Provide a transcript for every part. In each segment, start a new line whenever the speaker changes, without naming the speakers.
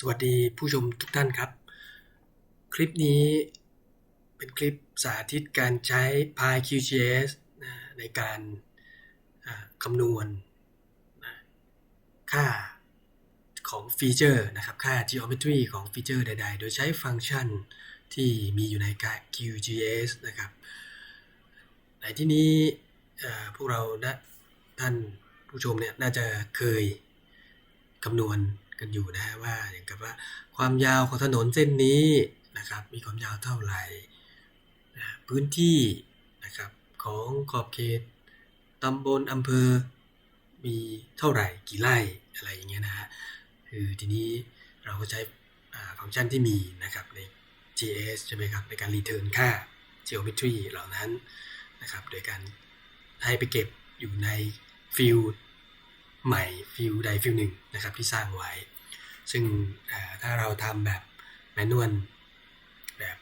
สวัสดีผู้ชมทุกท่านครับ คลิปนี้เป็นคลิปสาธิตการใช้ PyQGIS ในการคำนวณค่าของฟีเจอร์นะครับค่า geometry ของฟีเจอร์ใด ๆ โดยใช้ฟังก์ชันที่มีอยู่ใน QGIS นะครับ ในที่นี้พวกเรานะท่านผู้ชมเนี่ยน่าจะเคยคำนวณ กันอยู่นะฮะว่าอย่างกับว่าความยาวของถนนเส้นนี้นะครับ มีความยาวเท่าไหร่นะพื้นที่นะครับของขอบเขตตำบลอำเภอ มีเท่าไหร่กี่ไร่อะไรอย่างเงี้ยนะฮะคือทีนี้เราก็ใช้ฟังก์ชันที่มีนะครับใน GS ใช่ไหมครับในการ return ค่า geometry เหล่านั้นนะครับโดยการให้ไปเก็บอยู่ในฟิลด์ ใหม่ฟิลใดฟิลหนึ่งนะครับที่สร้างไว้ ซึ่งถ้าเราทำแบบแมนนวลแบบ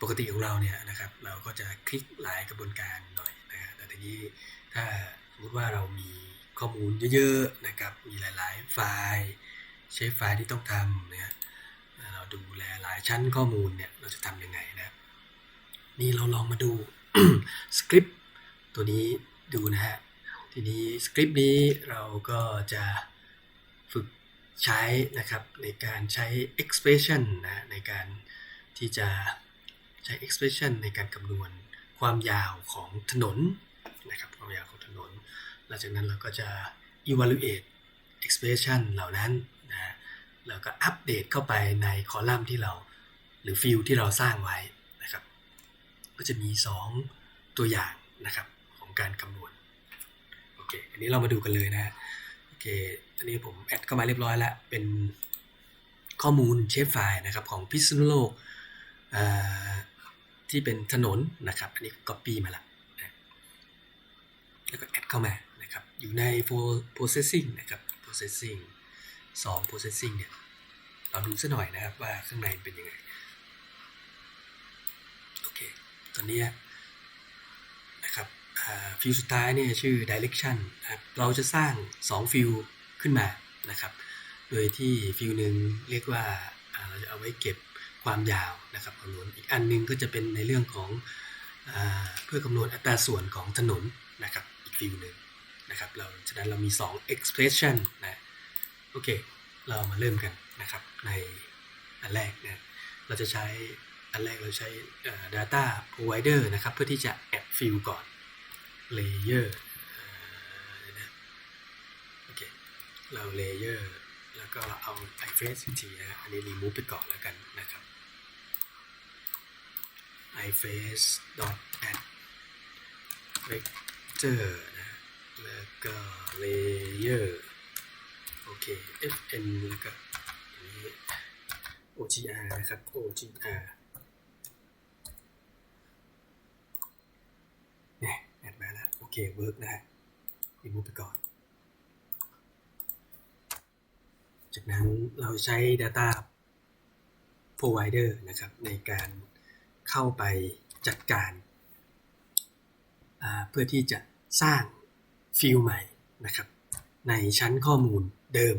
ปกติของเราเนี่ยนะครับเราก็จะคลิกหลายกระบวนการหน่อยนะฮะแต่ทีนี้ถ้าสมมติว่าเรามีข้อมูลเยอะๆนะครับมีหลายๆไฟล์ใช้ไฟล์ที่ต้องทำเนี่ยเราดูแลหลายชั้นข้อมูลเนี่ยเราจะทำยังไงนะนี่เราลองมาดูสคริปต์ตัวนี้ดูนะฮะ ทีนี้สคริปต์นี้เราก็จะฝึกใช้นะครับในการใช้ expression นะในการที่จะใช้ expression ในการคำนวณความยาวของถนนนะครับความยาวของถนน หลังจากนั้นเราก็จะ evaluate expression เหล่านั้นนะแล้วก็อัปเดตเข้าไปในคอลัมน์ที่เราหรือฟิลที่เราสร้างไว้นะครับ ก็จะมี 2 ตัวอย่างนะครับของการคำนวณ เคอันนี้เรามาดูกันเลยนะโอเคอันนี้ผมแอดเข้ามาเรียบร้อยแล้ว เป็นข้อมูลเชฟไฟล์นะครับของพิษณุโลกที่เป็นถนนนะครับ อันนี้ copy มาละนะแล้วก็แอดเข้ามานะครับ อยู่ใน for processing นะครับ processing 2 processing เนี่ยเราดูซะหน่อยนะครับว่าข้างในเป็นยังไง โอเค ตอนนี้ ฟิลสุดท้ายเนี่ยชื่อ direction นะครับเราจะสร้าง 2 ฟิลขึ้นมานะครับ โดยที่ฟิลหนึ่งเรียกว่าเราจะเอาไว้เก็บความยาวนะครับคำนวณอีกอันหนึงก็จะเป็นในเรื่องของอเพื่อคำนวณอัตราส่วนของถนนนะครับอีกฟิลหนึ่งนะครับเราฉะนั้นเรามี 2 expression นะโอเค เรามาเริ่มกันนะครับในอันแรกนะเราจะใช้อันแรกเราใช้ data provider นะครับเพื่อที่จะ add field ก่อน เอ่อเดี๋ยวนะโอเคเรา layer แล้วก็เอา iface อีกทีนะอันนี้ remove ไปก่อนแล้วกันนะครับ iface dot add vector นะแล้วก็ layer โอเค fn แล้วก็อันนี้ ogr นะครับ ogr เนี่ยแอดมาแล้ว โอ เคเวิร์กนะฮะ remove ไปก่อน จากนั้นเราใช้ data provider นะครับ ในการเข้าไปจัดการ เพื่อที่จะสร้างฟิลใหม่นะครับ ในชั้นข้อมูลเดิม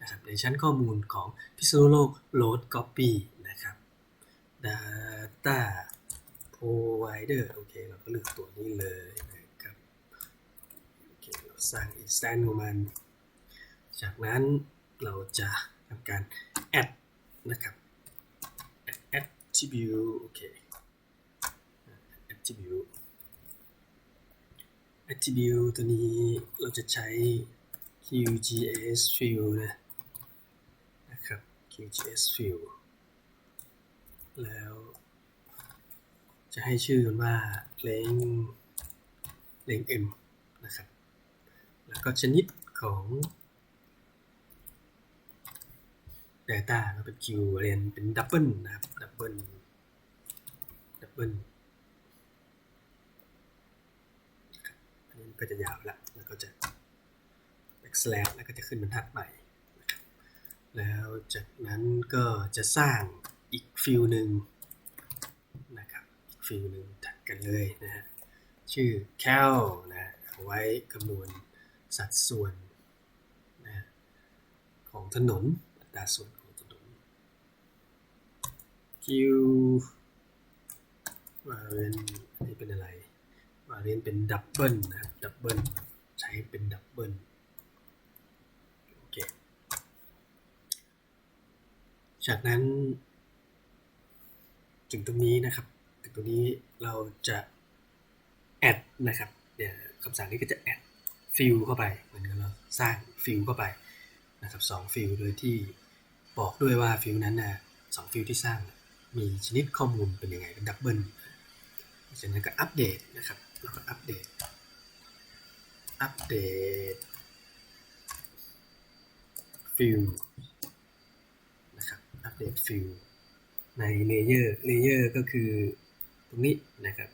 นะครับในชั้นข้อมูลของพิษณุโลก load copy นะครับ data provider โอเค เราก็เลือกตัวนี้เลยนะครับ โอเค เรา สร้าง instance ของมัน จากนั้นเราจะทำการ add นะครับ add attribute โอเค attribute attribute ตัวนี้เราจะใช้ QGIS field นะนะครับ QGIS field แล้ว จะให้ชื่อมันว่า l e n g t l e n g m นะครับ แล้วก็ชนิดของ Data ก็เป็น Q เรียนเป็น Double นะครับ Double Double นะครับอันนี้ก็จะยาวละแล้วก็จะ backslash แล้วก็จะขึ้นบรรทัดใหม่แล้วจากนั้นก็จะสร้างอีกฟิลหนึ่งนะครับอีกฟิลหนึ่งถัดกันเลยนะฮะชื่อ cal นะเอาไว้คำนวณ สัดส่วนนะของถนนตราส่วนของถนน Q มาเรนนี่เป็นอะไรมาเรนเป็นดับเบิลนะครับดับเบิลใช้เป็นดับเบิลโอเคจากนั้นถึงตรงนี้นะครับ ถึงตรงนี้เราจะ add นะครับเนี่ยคำสั่งนี้ก็จะ add fill เข้าไปเหมือนกับเราสร้าง fill เข้าไปนะครับสอง fill โดยที่บอกด้วยว่า fill นั้นนะสอง fill ที่สร้างมีชนิดข้อมูลเป็นยังไงเป็นดับเบิลจากนั้นก็อัปเดตนะครับแล้วก็อัปเดตอัปเดต fill นะครับอัปเดต fill ในเลเยอร์เลเยอร์ก็คือตรงนี้นะครับ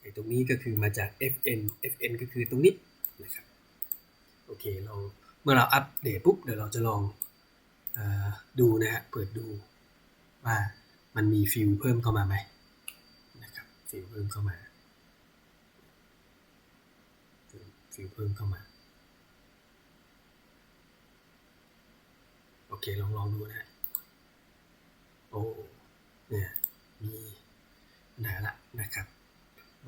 ไอ้ตรงนี้ก็คือมาจาก fn fn ก็คือตรงนี้ นะครับโอเคเราเมื่อเราอัปเดตปุ๊บเดี๋ยวเราจะลองอดูนะฮะเปิดดูว่ามันมีฟิลเพิ่มเข้ามาไหมนะครับฟิลเพิ่มเข้ามาฟิลเพิ่มเข้ามาโอเคลองลองดูนะโอ้เนี่ยมีปัญหาละนะครับ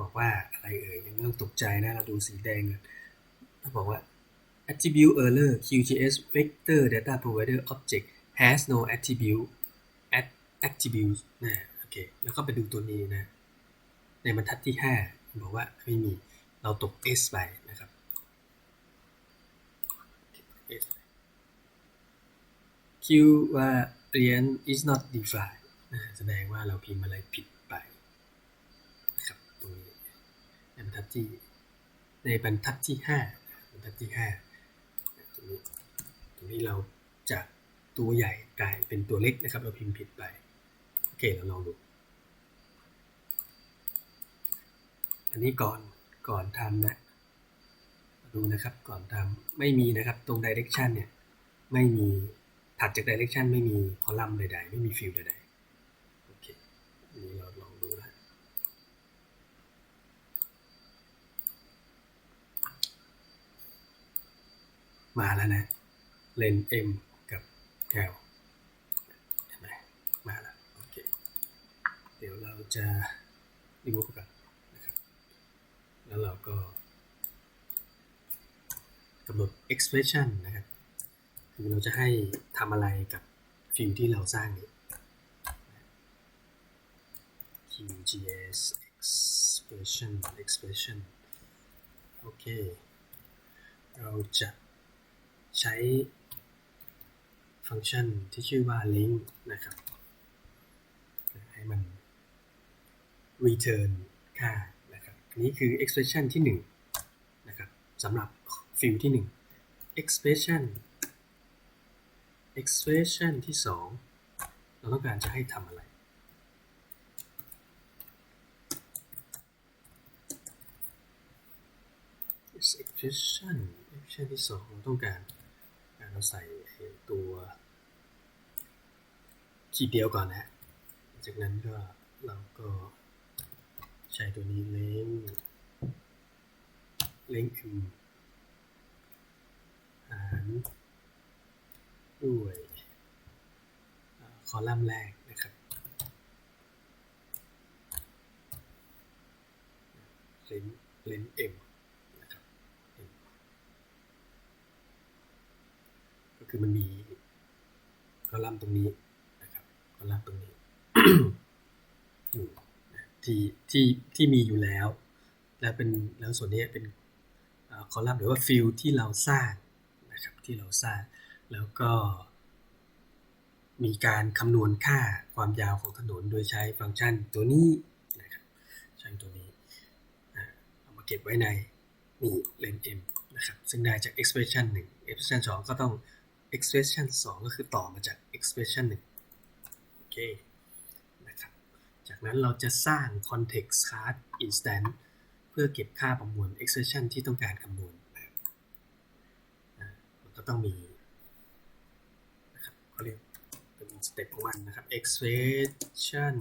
บอกว่าอะไรเอ่ยยังไม่ต้องตกใจนะเราดูสีแดงถ้า บอกว่า attribute error QGIS vector data provider object has no attribute at attribute นะโอเคแล้วก็ไปดูตัวนี้นะ ในบรรทัดที่ 5 บอกว่าไม่มีเราตก S ไปนะครับ S Q ว่า variant is not defined นะแสดงว่าเราพิมพ์อะไรผิดไปนะครับตรงนี้ในบรรทัดที่ในบรรทัดที่ 5 บทัดที่5ตรงนี้ตรงนี้เราจากตัวใหญ่กลายเป็นตัวเล็กนะครับ เราพิมพ์ผิดไป โอเค เราลองดู อันนี้ก่อนก่อนทำนะดูนะครับก่อนทำไม่มีนะครับตรง direction เนี่ยไม่มีถัดจาก direction ไม่มีคอลัมน์ใดๆ ไม่มีฟิลใดๆ โอเคนนี้เราลองดูนะ มาแล้วนะ เลน M กับ L เห็นไหมมาแล้ว โอเค เดี๋ยวเราจะ remove กันนะครับ แล้วเราก็กำหนด expression นะครับ คือเราจะให้ทำอะไรกับฟิลที่เราสร้างนี้ QGIS expression expression โอเค เราจะ ใช้ฟังก์ชันที่ชื่อว่า link นะครับ ให้มัน return ค่านะครับนี้คือ expression ที่1นะครับสำหรับฟิลที่ 1 expression expression ที่ 2 เราต้องการจะให้ทำอะไร expression expression ที่ 2 เราต้องการการ เราใส่ตัวขีดเดียวก่อนนะ จากนั้นก็เราก็ใช้ตัวนี้ link link m หารด้วยคอลัมน์แรกนะครับเลนเลน M นะครับ M ก็ คือมันมีคอลัมน์ตรงนี้นะครับคอลัมน์ตรงนี้อยู่ที่ที่ที่มีอยู่แล้ว แล้วเป็นแล้วส่วนนี้เป็นคอลัมน์หรือว่าฟิลที่เราสร้างนะครับที่เราสร้าง แล้วก็ มีการคำนวณค่าความยาวของถนน โดยใช้ฟังก์ชันตัวนี้นะครับใช้ตัวนี้เอามาเก็บไว้ในนี่ len m นะครับซึ่งได้จาก expression 1 expression 2 ก็ต้อง expression 2 ก็คือต่อมาจาก expression 1โอเคนะครับจากนั้นเราจะสร้าง context card instance เพื่อเก็บค่าประมวล expression ที่ต้องการคำนวณมันก็ต้องมีนะครับเขาเรียกเป็น step 1นะครับ expression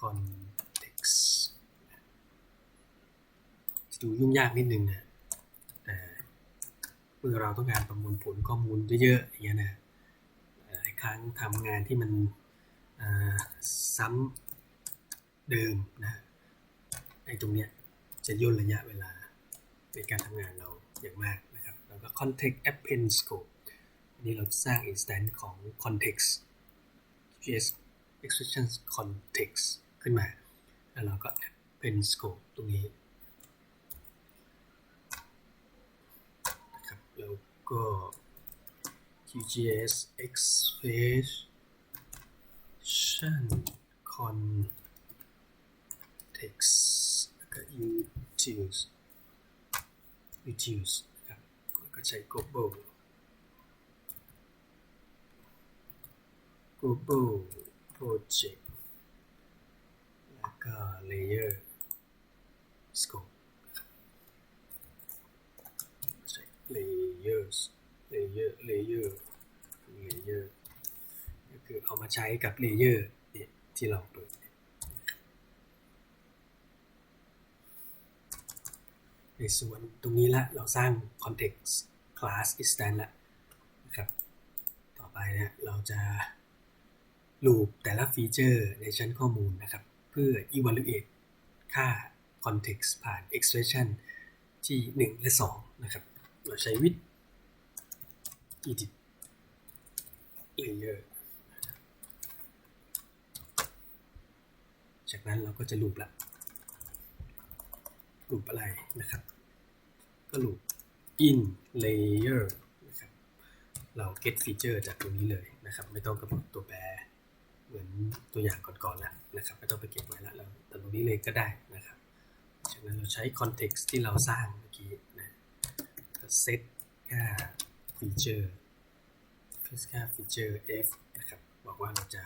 context จะดูยุ่งยากนิดนึงนะ เมื่อเราต้องการประมวลผลข้อมูลเยอะๆอย่างเงี้ยนะครั้งทำงานที่มันซ้ำเดิมนะไอ้ตรงเนี้ยจะย่นระยะเวลาในการทำงานเราอย่างมากนะครับแล้วก็ context append scope นนี้เราสร้าง instance ของ context JS expression context ขึ้นมา แล้วเราก็ append scope ตรงนี้นะครับแล้ว ก็ QGIS expression context แล้วก็ utils utils นะครับแล้วก็ใช้ global global project แล้วก็ layer scope นะครับใช้ layers layer layer layer ก็คือเอามาใช้กับ layer เนี่ยที่เราเปิด ในส่วนตรงนี้ละเราสร้าง context class instance ละนะครับ ต่อไปเนี่ยเราจะลูปแต่ละฟีเจอร์ในชั้นข้อมูลนะครับ เพื่อ evaluate ค่า context ผ่าน expression ที่ 1 และ 2 นะครับ เราใช้ with edit layer จากนั้นเราก็จะลูปละลูปอะไรนะครับ ก็ลูป in layer นะครับเรา get feature จากตรงนี้เลยนะครับ ไม่ต้องกำหนดตัวแปรเหมือนตัวอย่างก่อนๆแล้วนะครับ ไม่ต้องไปเก็บไว้แล้วเราแต่ตรงนี้เลยก็ได้นะครับ จากนั้นเราใช้ context ที่เราสร้างเมื่อกี้นะก็ set ค่า feature ค่า feature f นะครับบอกว่าเราจะ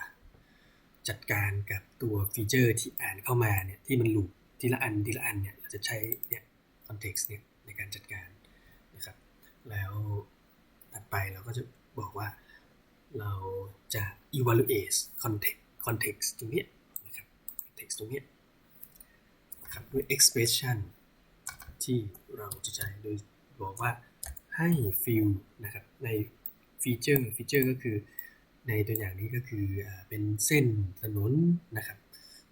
จัดการกับตัวฟีเจอร์ที่อ่านเข้ามาเนี่ยที่มันลูปทีละอันทีละอันเนี่ยเราจะใช้เนี่ย context เนี่ยในการจัดการนะครับแล้วถัดไปเราก็จะบอกว่าเราจะ evaluate context context ตรงเนี้ยนะครับ context ตรงเนี้ยนะครับด้วย expression ที่เราจะใช้โดยบอกว่า ให้ fill นะครับในฟีเจอร์ฟีเจอร์ก็คือในตัวอย่างนี้ก็คือเป็นเส้นถนนนะครับ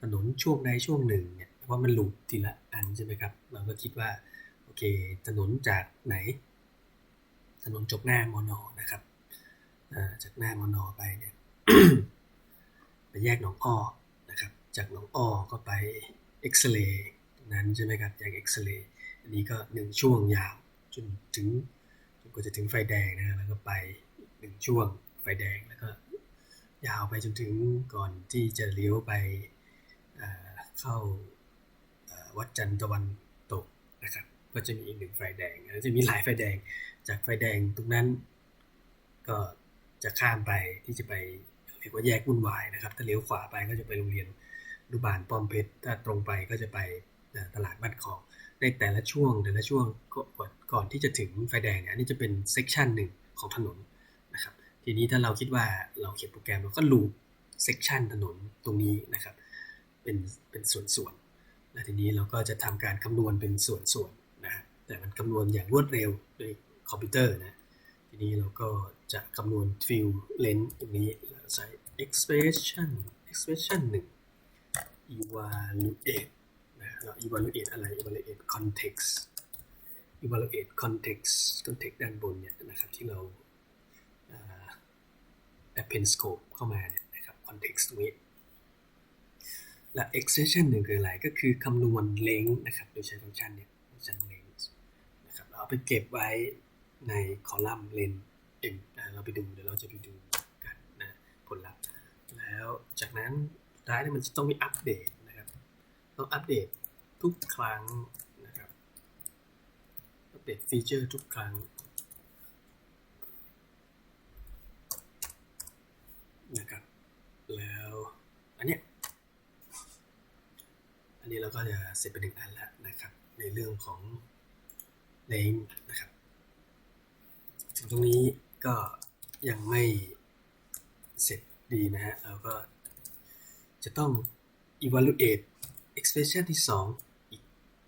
ถนนช่วงใดช่วงหนึ่งเนี่ยเพราะมันหลูปทีละอันใช่ไหมครับ เราก็คิดว่าโอเคถนนจากไหน ถนนจบหน้ามอนอนะครับจากหน้ามอนอไปเนี่ยไปแยกหนองอ้อนะครับ จากหนองอ้อก็ไปเอ็กซเรย์นั้นใช่ไหมครับแยกเอ็กซเรย์อันนี้ก็หนึ่งช่วงยาวจนถึง กว่าจะถึงไฟแดงนะแล้วก็ไปหนึ่งช่วงไฟแดงแล้วก็ยาวไปจนถึงก่อนที่จะเลี้ยวไปเข้าวัดจันทร์ตะวันตกนะครับ ก็จะมีอีกหนึ่งไฟแดงแล้วจะมีหลายไฟแดง จากไฟแดงตรงนั้น ก็จะข้ามไปที่จะไปเรียกว่าแยกวุ่นวายนะครับถ้าเลี้ยวขวาไปก็จะไปโรงเรียนอนุบาลป้อมเพชรถ้าตรงไปก็จะไปตลาดบ้านคอง ในแต่ละช่วงแต่ละช่วงก่อนก่อนที่จะถึงไฟแดงเนี่ยอันนี้จะเป็นเซกชันหนึ่งของถนนนะครับทีนี้ถ้าเราคิดว่าเราเขียนโปรแกรมเราก็ลูปเซกชันถนนตรงนี้นะครับเป็นเป็นส่วนๆและทีนี้เราก็จะทำการคำนวณเป็นส่วนๆนะฮะแต่มันคำนวณอย่างรวดเร็วโดยคอมพิวเตอร์นะทีนี้เราก็จะคำนวณ fill length ตรงนี้ใช้ expression expression หนึ่ง evaluate evaluate อะไร evaluate context evaluate context context ด้านบนเนี่ยนะครับที่เรา append scope เข้ามาเนี่ยนะครับ context ตรงนี้และ expression หนึ่งคืออะไรก็คือคำนวณ length นะครับโดยใช้ฟังก์ชันเนี่ยฟังก์ชัน length นะครับเราเอาไปเก็บไว้ในคอลัมน์ length m เราไปดูเดี๋ยวเราจะไปดูกันนะผลลัพธ์แล้วจากนั้นสุดท้ายเนี่ยมันจะต้องมีอัปเดตนะครับต้องอัปเดต ทุกครั้งนะครับ อัปเดตฟีเจอร์ทุกครั้งนะครับ แล้วอันเนี้ย อันนี้เราก็จะเสร็จไปหนึ่งอันแล้วนะครับ ในเรื่องของ name นะครับ ถึงตรงนี้ก็ยังไม่เสร็จดีนะฮะ เราก็จะต้อง evaluate expression ที่ 2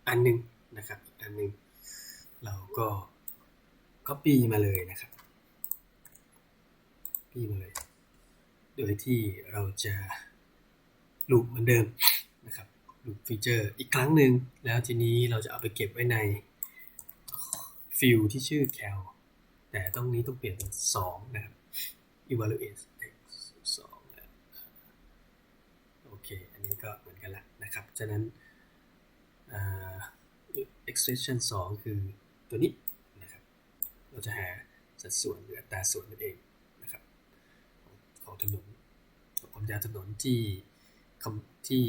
อันหนึ่งนะครับ อีกอันหนึ่งเราก็ copy มาเลยนะครับ copy มาเลย โดยที่เราจะลูปเหมือนเดิมนะครับลูปฟีเจอร์อีกครั้งหนึ่ง แล้วทีนี้เราจะเอาไปเก็บไว้ในฟิลที่ชื่อ cal แต่ต้องนี้ต้องเปลี่ยนเป็น 2 นะครับ evaluate x 2โอเค อันนี้ก็เหมือนกันละนะครับ ฉะนั้น อ่า expression 2 คือตัวนี้นะครับ เราจะหาสัดส่วนหรืออัตราส่วนนั่นเองนะครับของถนนของความยาวถนนที่ที่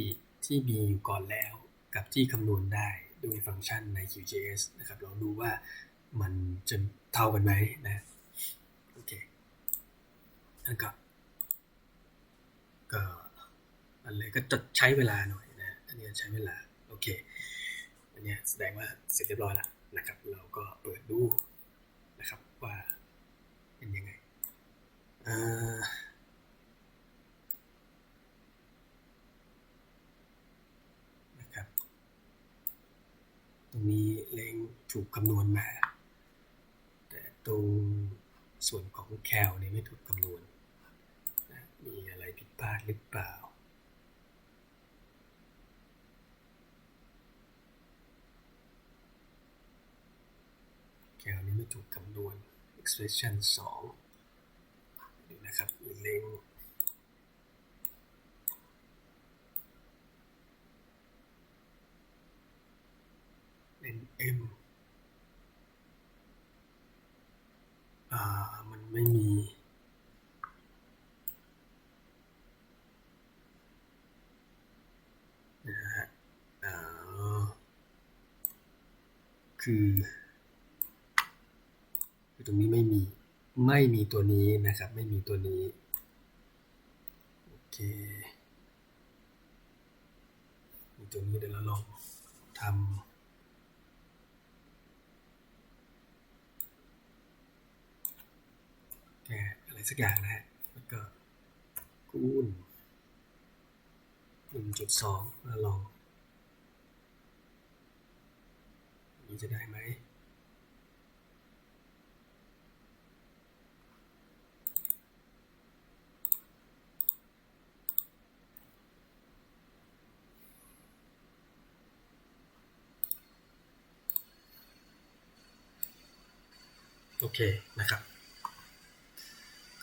ที่มีอยู่ก่อนแล้วกับที่คำนวณได้ด้วยฟังก์ชันใน QGIS นะครับ เราดูว่ามันจะเท่ากันไหมนะโอเคแล้วก็ก็อันเลยก็จะใช้เวลาหน่อยนะ อันนี้ใช้เวลา อเคอันเนี้ยแสดงว่าเสร็จเรียบร้อยแล้วนะครับ เราก็เปิดดูนะครับว่าเป็นยังไงอ่านะครับตรงนี้เลงถูกคำนวณมา แต่ตรงส่วนของแคลเนี่ยไม่ถูกคำนวณมีอะไรผิดพลาดหรือเปล่า แคลนี้ ไม่ถูกคำนวณ expression 2ดูนะครับเล็งเล็ง m อ่า มันไม่มีนะฮะอ่าคือคือ ตรงนี้ไม่มีไม่มีตัวนี้นะครับ ไม่มีตัวนี้โอเคตัวนี้เดี๋ยวเราลองทำแกอะไรสักอย่างนะฮะแล้วก็คูณหนึ่งจุดสองแล้วลองอันนี้จะได้ไหม โอเคนะครับ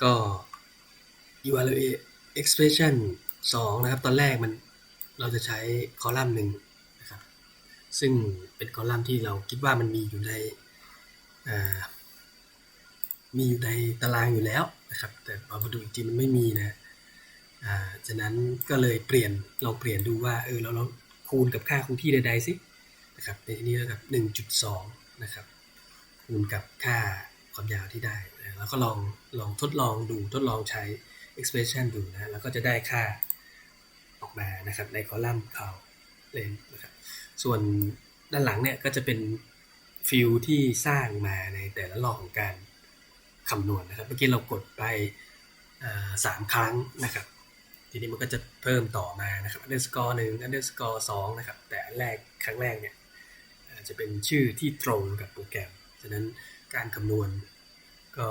ก็ evaluate expression 2 นะครับ ตอนแรกมันเราจะใช้คอลัมน์หนึ่งนะครับ ซึ่งเป็นคอลัมน์ที่เราคิดว่ามันมีอยู่ในมีอยู่ในตารางอยู่แล้วนะครับ แต่พอมาดูอีกทีมันไม่มีนะอ่าฉะนั้นก็เลยเปลี่ยนลองเปลี่ยนดูว่าเออเราลองคูณกับค่าคงที่ใดๆสินะครับในที่นี้แล้วกับ 1.2 นะครับ คูณกับค่า ความยาวที่ได้นะแล้วก็ลองลองทดลองดูทดลองใช้ expression ดูนะแล้วก็จะได้ค่าออกมานะครับในคอลัมน์เขาเลนนะครับส่วนด้านหลังเนี่ยก็จะเป็นฟิลที่สร้างมาในแต่ละรอบของการคำนวณนะครับเมื่อกี้เรากดไปสามครั้งนะครับ ทีนี้มันก็จะเพิ่มต่อมานะครับ underscore หนึ่ง underscore สองนะครับแต่แรกครั้งแรกเนี่ยจะเป็นชื่อที่ตรงกับโปรแกรมฉะนั้น การคำนวณ ก็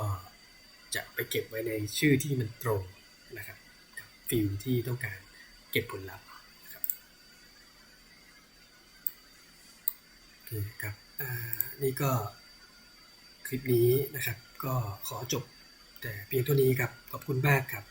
จะไปเก็บไว้ในชื่อที่มันตรงนะครับกับฟิลที่ต้องการเก็บผลลัพธ์นะครับโอเคครับนี่ก็คลิปนี้นะครับ ก็ขอจบแต่เพียงเท่านี้ครับขอบคุณมากครับ